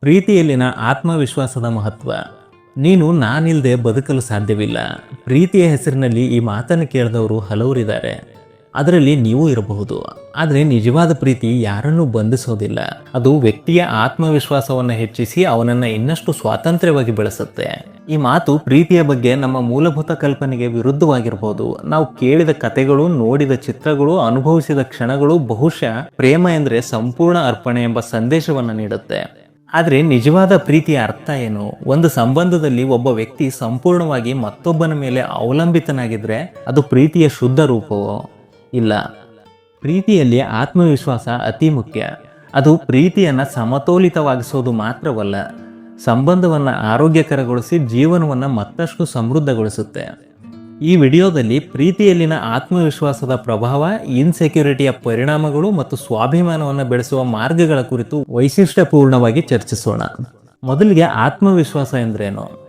ಪ್ರೀತಿಯಲ್ಲಿನ ಆತ್ಮವಿಶ್ವಾಸದ ಮಹತ್ವ. ನೀನು ನಾನಿಲ್ಲದೆ ಬದುಕಲು ಸಾಧ್ಯವಿಲ್ಲ. ಪ್ರೀತಿಯ ಹೆಸರಿನಲ್ಲಿ ಈ ಮಾತನ್ನು ಕೇಳಿದವರು ಹಲವರಿದ್ದಾರೆ. ಅದರಲ್ಲಿ ನೀವು ಇರಬಹುದು. ಆದರೆ ನಿಜವಾದ ಪ್ರೀತಿ ಯಾರನ್ನೂ ಬಂಧಿಸೋದಿಲ್ಲ. ಅದು ವ್ಯಕ್ತಿಯ ಆತ್ಮವಿಶ್ವಾಸವನ್ನು ಹೆಚ್ಚಿಸಿ ಅವನನ್ನು ಇನ್ನಷ್ಟು ಸ್ವಾತಂತ್ರ್ಯವಾಗಿ ಬೆಳೆಸುತ್ತೆ. ಈ ಮಾತು ಪ್ರೀತಿಯ ಬಗ್ಗೆ ನಮ್ಮ ಮೂಲಭೂತ ಕಲ್ಪನೆಗೆ ವಿರುದ್ಧವಾಗಿರಬಹುದು ನಾವು ಕೇಳಿದ ಕಥೆಗಳು, ನೋಡಿದ ಚಿತ್ರಗಳು, ಅನುಭವಿಸಿದ ಕ್ಷಣಗಳು ಬಹುಶಃ ಪ್ರೇಮ ಎಂದರೆ ಸಂಪೂರ್ಣ ಅರ್ಪಣೆ ಎಂಬ ಸಂದೇಶವನ್ನು ನೀಡುತ್ತೆ. ಆದರೆ ನಿಜವಾದ ಪ್ರೀತಿಯ ಅರ್ಥ ಏನು? ಒಂದು ಸಂಬಂಧದಲ್ಲಿ ಒಬ್ಬ ವ್ಯಕ್ತಿ ಸಂಪೂರ್ಣವಾಗಿ ಮತ್ತೊಬ್ಬನ ಮೇಲೆ ಅವಲಂಬಿತನಾಗಿದ್ದರೆ ಅದು ಪ್ರೀತಿಯ ಶುದ್ಧ ರೂಪವೋ? ಇಲ್ಲ. ಪ್ರೀತಿಯಲ್ಲಿ ಆತ್ಮವಿಶ್ವಾಸ ಅತಿ ಮುಖ್ಯ. ಅದು ಪ್ರೀತಿಯನ್ನು ಸಮತೋಲಿತವಾಗಿಸೋದು ಮಾತ್ರವಲ್ಲ, ಸಂಬಂಧವನ್ನು ಆರೋಗ್ಯಕರಗೊಳಿಸಿ ಜೀವನವನ್ನು ಮತ್ತಷ್ಟು ಸಮೃದ್ಧಗೊಳಿಸುತ್ತೆ. ಈ ವಿಡಿಯೋದಲ್ಲಿ ಪ್ರೀತಿಯಲ್ಲಿನ ಆತ್ಮವಿಶ್ವಾಸದ ಪ್ರಭಾವ ಇನ್ಸೆಕ್ಯೂರಿಟಿಯ ಪರಿಣಾಮಗಳು ಮತ್ತು ಸ್ವಾಭಿಮಾನವನ್ನು ಬೆಳೆಸುವ ಮಾರ್ಗಗಳ ಕುರಿತು ವೈಶಿಷ್ಟ್ಯಪೂರ್ಣವಾಗಿ ಚರ್ಚಿಸೋಣ. ಮೊದಲಿಗೆ ಆತ್ಮವಿಶ್ವಾಸ ಎಂದ್ರೇನು?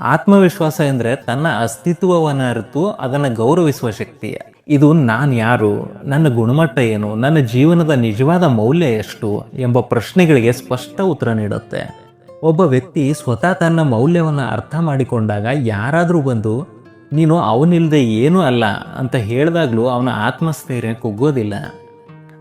ಆತ್ಮವಿಶ್ವಾಸ ಎಂದರೆ ತನ್ನ ಅಸ್ತಿತ್ವವನ್ನು ಅರಿತು ಅದನ್ನು ಗೌರವಿಸುವ ಶಕ್ತಿ. ಇದು ನಾನು ಯಾರು, ನನ್ನ ಗುಣಮಟ್ಟ ಏನು, ನನ್ನ ಜೀವನದ ನಿಜವಾದ ಮೌಲ್ಯ ಎಷ್ಟು ಎಂಬ ಪ್ರಶ್ನೆಗಳಿಗೆ ಸ್ಪಷ್ಟ ಉತ್ತರ ನೀಡುತ್ತೆ. ಒಬ್ಬ ವ್ಯಕ್ತಿ ಸ್ವತಃ ತನ್ನ ಮೌಲ್ಯವನ್ನು ಅರ್ಥ ಮಾಡಿಕೊಂಡಾಗ ಯಾರಾದರೂ ಬಂದು ನೀನು ಅವನಿಲ್ಲದೆ ಏನೂ ಅಲ್ಲ ಅಂತ ಹೇಳಿದಾಗಲೂ ಅವನ ಆತ್ಮಸ್ಥೈರ್ಯ ಕುಗ್ಗೋದಿಲ್ಲ.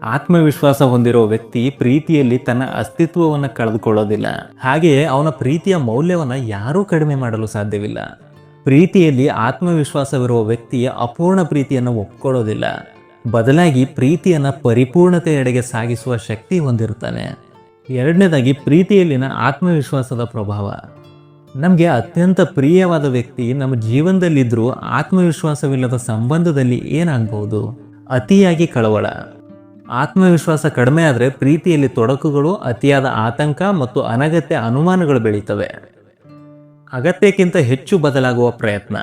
ಆತ್ಮವಿಶ್ವಾಸ ಹೊಂದಿರೋ ವ್ಯಕ್ತಿ ಪ್ರೀತಿಯಲ್ಲಿ ತನ್ನ ಅಸ್ತಿತ್ವವನ್ನು ಕಳೆದುಕೊಳ್ಳೋದಿಲ್ಲ. ಹಾಗೆಯೇ ಅವನ ಪ್ರೀತಿಯ ಮೌಲ್ಯವನ್ನು ಯಾರೂ ಕಡಿಮೆ ಮಾಡಲು ಸಾಧ್ಯವಿಲ್ಲ. ಪ್ರೀತಿಯಲ್ಲಿ ಆತ್ಮವಿಶ್ವಾಸವಿರುವ ವ್ಯಕ್ತಿ ಅಪೂರ್ಣ ಪ್ರೀತಿಯನ್ನು ಒಪ್ಕೊಳ್ಳೋದಿಲ್ಲ. ಬದಲಾಗಿ ಪ್ರೀತಿಯನ್ನು ಪರಿಪೂರ್ಣತೆಯೆಡೆಗೆ ಸಾಗಿಸುವ ಶಕ್ತಿ ಹೊಂದಿರುತ್ತಾನೆ. ಎರಡನೇದಾಗಿ ಪ್ರೀತಿಯಲ್ಲಿನ ಆತ್ಮವಿಶ್ವಾಸದ ಪ್ರಭಾವ. ನಮಗೆ ಅತ್ಯಂತ ಪ್ರಿಯವಾದ ವ್ಯಕ್ತಿ ನಮ್ಮ ಜೀವನದಲ್ಲಿದ್ದರೂ ಆತ್ಮವಿಶ್ವಾಸವಿಲ್ಲದ ಸಂಬಂಧದಲ್ಲಿ ಏನಾಗಬಹುದು ಅತಿಯಾಗಿ ಕಳವಳ. ಆತ್ಮವಿಶ್ವಾಸ ಕಡಿಮೆ ಆದರೆ ಪ್ರೀತಿಯಲ್ಲಿ ತೊಡಕುಗಳು, ಅತಿಯಾದ ಆತಂಕ ಮತ್ತು ಅನಗತ್ಯ ಅನುಮಾನಗಳು ಬೆಳೀತವೆ. ಅಗತ್ಯಕ್ಕಿಂತ ಹೆಚ್ಚು ಬದಲಾಗುವ ಪ್ರಯತ್ನ.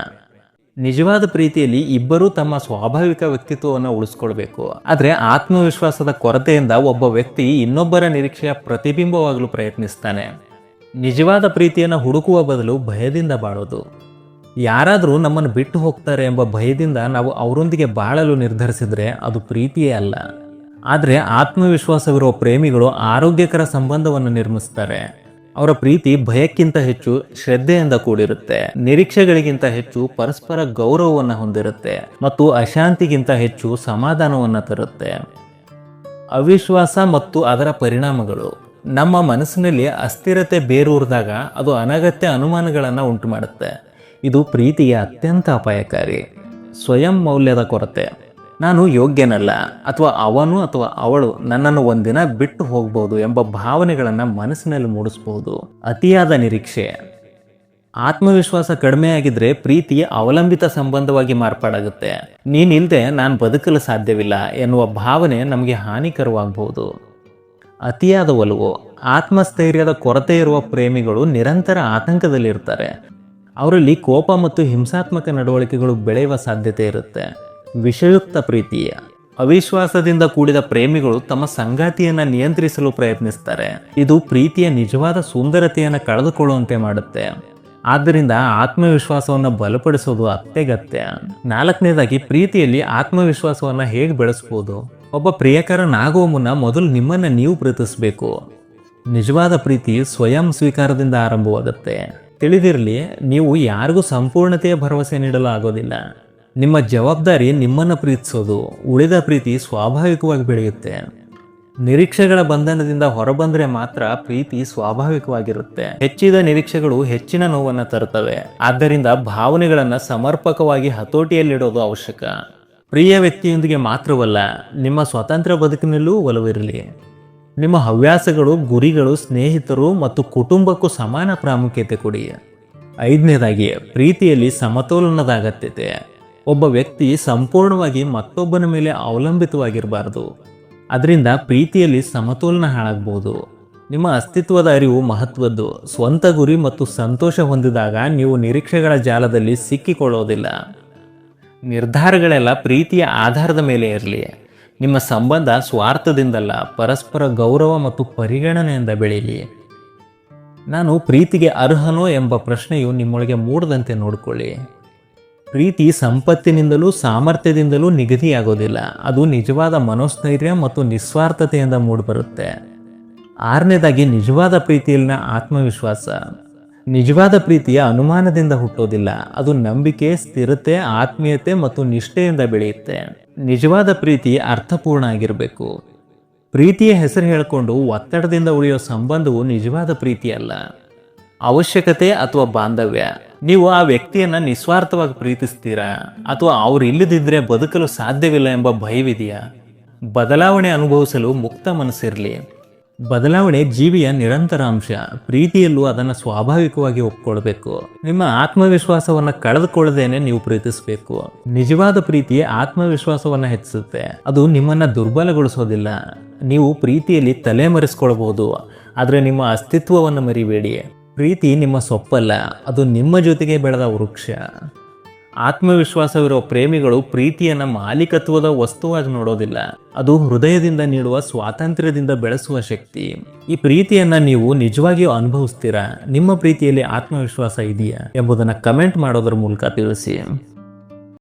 ನಿಜವಾದ ಪ್ರೀತಿಯಲ್ಲಿ ಇಬ್ಬರೂ ತಮ್ಮ ಸ್ವಾಭಾವಿಕ ವ್ಯಕ್ತಿತ್ವವನ್ನು ಉಳಿಸ್ಕೊಳ್ಬೇಕು. ಆದರೆ ಆತ್ಮವಿಶ್ವಾಸದ ಕೊರತೆಯಿಂದ ಒಬ್ಬ ವ್ಯಕ್ತಿ ಇನ್ನೊಬ್ಬರ ನಿರೀಕ್ಷೆಯ ಪ್ರತಿಬಿಂಬವಾಗಲು ಪ್ರಯತ್ನಿಸ್ತಾನೆ. ನಿಜವಾದ ಪ್ರೀತಿಯನ್ನು ಹುಡುಕುವ ಬದಲು ಭಯದಿಂದ ಬಾಳೋದು. ಯಾರಾದರೂ ನಮ್ಮನ್ನು ಬಿಟ್ಟು ಹೋಗ್ತಾರೆ ಎಂಬ ಭಯದಿಂದ ನಾವು ಅವರೊಂದಿಗೆ ಬಾಳಲು ನಿರ್ಧರಿಸಿದರೆ ಅದು ಪ್ರೀತಿಯೇ ಅಲ್ಲ. ಆದರೆ ಆತ್ಮವಿಶ್ವಾಸವಿರುವ ಪ್ರೇಮಿಗಳು ಆರೋಗ್ಯಕರ ಸಂಬಂಧವನ್ನು ನಿರ್ಮಿಸ್ತಾರೆ. ಅವರ ಪ್ರೀತಿ ಭಯಕ್ಕಿಂತ ಹೆಚ್ಚು, ಶ್ರದ್ಧೆಯಿಂದ ಕೂಡಿರುತ್ತೆ. ನಿರೀಕ್ಷೆಗಳಿಗಿಂತ ಹೆಚ್ಚು, ಪರಸ್ಪರ ಗೌರವವನ್ನು ಹೊಂದಿರುತ್ತೆ. ಮತ್ತು ಅಶಾಂತಿಗಿಂತ ಹೆಚ್ಚು, ಸಮಾಧಾನವನ್ನು ತರುತ್ತೆ. ಅವಿಶ್ವಾಸ ಮತ್ತು ಅದರ ಪರಿಣಾಮಗಳು. ನಮ್ಮ ಮನಸ್ಸಿನಲ್ಲಿ ಅಸ್ಥಿರತೆ ಬೇರೂರಿದಾಗ ಅದು ಅನಗತ್ಯ ಅನುಮಾನಗಳನ್ನು ಉಂಟು ಮಾಡುತ್ತೆ ಇದು ಪ್ರೀತಿಯ ಅತ್ಯಂತ ಅಪಾಯಕಾರಿ. ಸ್ವಯಂ ಮೌಲ್ಯದ ಕೊರತೆ. ನಾನು ಯೋಗ್ಯನಲ್ಲ, ಅಥವಾ ಅವನು ಅಥವಾ ಅವಳು ನನ್ನನ್ನು ಒಂದಿನ ಬಿಟ್ಟು ಹೋಗ್ಬೋದು ಎಂಬ ಭಾವನೆಗಳನ್ನು ಮನಸ್ಸಿನಲ್ಲಿ ಮೂಡಿಸ್ಬೋದು. ಅತಿಯಾದ ನಿರೀಕ್ಷೆ. ಆತ್ಮವಿಶ್ವಾಸ ಕಡಿಮೆ ಆಗಿದ್ರೆ ಪ್ರೀತಿ ಅವಲಂಬಿತ ಸಂಬಂಧವಾಗಿ ಮಾರ್ಪಾಡಾಗುತ್ತೆ. ನೀನಿಲ್ಲದೆ ನಾನು ಬದುಕಲು ಸಾಧ್ಯವಿಲ್ಲ ಎನ್ನುವ ಭಾವನೆ ನಮಗೆ ಹಾನಿಕರವಾಗಬಹುದು ಅತಿಯಾದ ಒಲವು, ಆತ್ಮಸ್ಥೈರ್ಯದ ಕೊರತೆ ಇರುವ ಪ್ರೇಮಿಗಳು ನಿರಂತರ ಆತಂಕದಲ್ಲಿರ್ತಾರೆ. ಅವರಲ್ಲಿ ಕೋಪ ಮತ್ತು ಹಿಂಸಾತ್ಮಕ ನಡವಳಿಕೆಗಳು ಬೆಳೆಯುವ ಸಾಧ್ಯತೆ ಇರುತ್ತೆ. ವಿಷಯುಕ್ತ ಪ್ರೀತಿಯ, ಅವಿಶ್ವಾಸದಿಂದ ಕೂಡಿದ ಪ್ರೇಮಿಗಳು ತಮ್ಮ ಸಂಗಾತಿಯನ್ನ ನಿಯಂತ್ರಿಸಲು ಪ್ರಯತ್ನಿಸ್ತಾರೆ. ಇದು ಪ್ರೀತಿಯ ನಿಜವಾದ ಸುಂದರತೆಯನ್ನು ಕಳೆದುಕೊಳ್ಳುವಂತೆ ಮಾಡುತ್ತೆ. ಆದ್ದರಿಂದ ಆತ್ಮವಿಶ್ವಾಸವನ್ನು ಬಲಪಡಿಸೋದು ಅತ್ಯಗತ್ಯ. ನಾಲ್ಕನೇದಾಗಿ, ಪ್ರೀತಿಯಲ್ಲಿ ಆತ್ಮವಿಶ್ವಾಸವನ್ನು ಹೇಗೆ ಬೆಳೆಸ್ಬೋದು? ಒಬ್ಬ ಪ್ರಿಯಕರನಾಗುವ ಮುನ್ನ ಮೊದಲು ನಿಮ್ಮನ್ನು ನೀವು ಪ್ರೀತಿಸಬೇಕು. ನಿಜವಾದ ಪ್ರೀತಿ ಸ್ವಯಂ ಸ್ವೀಕಾರದಿಂದ ಆರಂಭವಾಗುತ್ತೆ. ತಿಳಿದಿರಲಿ, ನೀವು ಯಾರಿಗೂ ಸಂಪೂರ್ಣತೆಯ ಭರವಸೆ ನೀಡಲು ಆಗೋದಿಲ್ಲ ನಿಮ್ಮ ಜವಾಬ್ದಾರಿ ನಿಮ್ಮನ್ನು ಪ್ರೀತಿಸೋದು, ಉಳಿದ ಪ್ರೀತಿ ಸ್ವಾಭಾವಿಕವಾಗಿ ಬೆಳೆಯುತ್ತೆ. ನಿರೀಕ್ಷೆಗಳ ಬಂಧನದಿಂದ ಹೊರಬಂದರೆ ಮಾತ್ರ ಪ್ರೀತಿ ಸ್ವಾಭಾವಿಕವಾಗಿರುತ್ತೆ. ಹೆಚ್ಚಿದ ನಿರೀಕ್ಷೆಗಳು ಹೆಚ್ಚಿನ ನೋವನ್ನು ತರುತ್ತವೆ. ಆದ್ದರಿಂದ ಭಾವನೆಗಳನ್ನು ಸಮರ್ಪಕವಾಗಿ ಹತೋಟಿಯಲ್ಲಿಡೋದು ಅವಶ್ಯಕ. ಪ್ರಿಯ ವ್ಯಕ್ತಿಯೊಂದಿಗೆ ಮಾತ್ರವಲ್ಲ, ನಿಮ್ಮ ಸ್ವತಂತ್ರ ಬದುಕಿನಲ್ಲೂ ಒಲವಿರಲಿ. ನಿಮ್ಮ ಹವ್ಯಾಸಗಳು, ಗುರಿಗಳು, ಸ್ನೇಹಿತರು ಮತ್ತು ಕುಟುಂಬಕ್ಕೂ ಸಮಾನ ಪ್ರಾಮುಖ್ಯತೆ ಕೊಡಿ. ಐದನೇದಾಗಿ, ಪ್ರೀತಿಯಲ್ಲಿ ಸಮತೋಲನದ ಅಗತ್ಯತೆ ಒಬ್ಬ ವ್ಯಕ್ತಿ ಸಂಪೂರ್ಣವಾಗಿ ಮತ್ತೊಬ್ಬನ ಮೇಲೆ ಅವಲಂಬಿತವಾಗಿರಬಾರದು. ಅದರಿಂದ ಪ್ರೀತಿಯಲ್ಲಿ ಸಮತೋಲನ ಹಾಳಾಗ್ಬೋದು ನಿಮ್ಮ ಅಸ್ತಿತ್ವದ ಅರಿವು ಮಹತ್ವದ್ದು. ಸ್ವಂತ ಗುರಿ ಮತ್ತು ಸಂತೋಷ ಹೊಂದಿದಾಗ ನೀವು ನಿರೀಕ್ಷೆಗಳ ಜಾಲದಲ್ಲಿ ಸಿಕ್ಕಿಕೊಳ್ಳೋದಿಲ್ಲ. ನಿರ್ಧಾರಗಳೆಲ್ಲ ಪ್ರೀತಿಯ ಆಧಾರದ ಮೇಲೆ ಇರಲಿ. ನಿಮ್ಮ ಸಂಬಂಧ ಸ್ವಾರ್ಥದಿಂದಲ್ಲ, ಪರಸ್ಪರ ಗೌರವ ಮತ್ತು ಪರಿಗಣನೆಯಿಂದ ಬೆಳೀಲಿ. ನಾನು ಪ್ರೀತಿಗೆ ಅರ್ಹನೋ ಎಂಬ ಪ್ರಶ್ನೆಯು ನಿಮ್ಮೊಳಗೆ ಮೂಡದಂತೆ ನೋಡಿಕೊಳ್ಳಿ. ಪ್ರೀತಿ ಸಂಪತ್ತಿನಿಂದಲೂ ಸಾಮರ್ಥ್ಯದಿಂದಲೂ ನಿಗದಿಯಾಗೋದಿಲ್ಲ. ಅದು ನಿಜವಾದ ಮನೋಸ್ಥೈರ್ಯ ಮತ್ತು ನಿಸ್ವಾರ್ಥತೆಯಿಂದ ಮೂಡಿಬರುತ್ತೆ. ಆರನೇದಾಗಿ, ನಿಜವಾದ ಪ್ರೀತಿಯಲ್ಲಿನ ಆತ್ಮವಿಶ್ವಾಸ. ನಿಜವಾದ ಪ್ರೀತಿಯ ಅನುಮಾನದಿಂದ ಹುಟ್ಟೋದಿಲ್ಲ. ಅದು ನಂಬಿಕೆ, ಸ್ಥಿರತೆ, ಆತ್ಮೀಯತೆ ಮತ್ತು ನಿಷ್ಠೆಯಿಂದ ಬೆಳೆಯುತ್ತೆ. ನಿಜವಾದ ಪ್ರೀತಿ ಅರ್ಥಪೂರ್ಣ ಆಗಿರಬೇಕು. ಪ್ರೀತಿಯ ಹೆಸರು ಹೇಳಿಕೊಂಡು ಒತ್ತಡದಿಂದ ಉಳಿಯೋ ಸಂಬಂಧವು ನಿಜವಾದ ಪ್ರೀತಿಯಲ್ಲ. ಅವಶ್ಯಕತೆ ಅಥವಾ ಬಾಂಧವ್ಯ. ನೀವು ಆ ವ್ಯಕ್ತಿಯನ್ನ ನಿಸ್ವಾರ್ಥವಾಗಿ ಪ್ರೀತಿಸ್ತೀರಾ? ಅಥವಾ ಅವ್ರು ಇಲ್ಲದಿದ್ರೆ ಬದುಕಲು ಸಾಧ್ಯವಿಲ್ಲ ಎಂಬ ಭಯವಿದೆಯಾ? ಬದಲಾವಣೆ ಅನುಭವಿಸಲು ಮುಕ್ತ ಮನಸ್ಸಿರಲಿ. ಬದಲಾವಣೆ ಜೀವಿಯ ನಿರಂತರ ಅಂಶ. ಪ್ರೀತಿಯಲ್ಲೂ ಅದನ್ನು ಸ್ವಾಭಾವಿಕವಾಗಿ ಒಪ್ಕೊಳ್ಬೇಕು. ನಿಮ್ಮ ಆತ್ಮವಿಶ್ವಾಸವನ್ನು ಕಳೆದುಕೊಳ್ಳದೇನೆ ನೀವು ಪ್ರೀತಿಸಬೇಕು. ನಿಜವಾದ ಪ್ರೀತಿ ಆತ್ಮವಿಶ್ವಾಸವನ್ನು ಹೆಚ್ಚಿಸುತ್ತೆ. ಅದು ನಿಮ್ಮನ್ನು ದುರ್ಬಲಗೊಳಿಸೋದಿಲ್ಲ. ನೀವು ಪ್ರೀತಿಯಲ್ಲಿ ತಲೆಮರೆಸ್ಕೊಳ್ಬಹುದು ಆದರೆ ನಿಮ್ಮ ಅಸ್ತಿತ್ವವನ್ನು ಮರಿಬೇಡಿ. ಪ್ರೀತಿ ನಿಮ್ಮ ಸೊಪ್ಪಲ್ಲ. ಅದು ನಿಮ್ಮ ಜೊತೆಗೆ ಬೆಳೆದ ವೃಕ್ಷ. ಆತ್ಮವಿಶ್ವಾಸವಿರುವ ಪ್ರೇಮಿಗಳು ಪ್ರೀತಿಯನ್ನ ಮಾಲೀಕತ್ವದ ವಸ್ತುವಾಗಿ ನೋಡೋದಿಲ್ಲ. ಅದು ಹೃದಯದಿಂದ ನೀಡುವ ಸ್ವಾತಂತ್ರ್ಯದಿಂದ ಬೆಳೆಸುವ ಶಕ್ತಿ. ಈ ಪ್ರೀತಿಯನ್ನ ನೀವು ನಿಜವಾಗಿಯೂ ಅನುಭವಿಸ್ತೀರಾ? ನಿಮ್ಮ ಪ್ರೀತಿಯಲ್ಲಿ ಆತ್ಮವಿಶ್ವಾಸ ಇದೆಯಾ? ಎಂಬುದನ್ನು ಕಮೆಂಟ್ ಮಾಡೋದ್ರ ಮೂಲಕ ತಿಳಿಸಿ.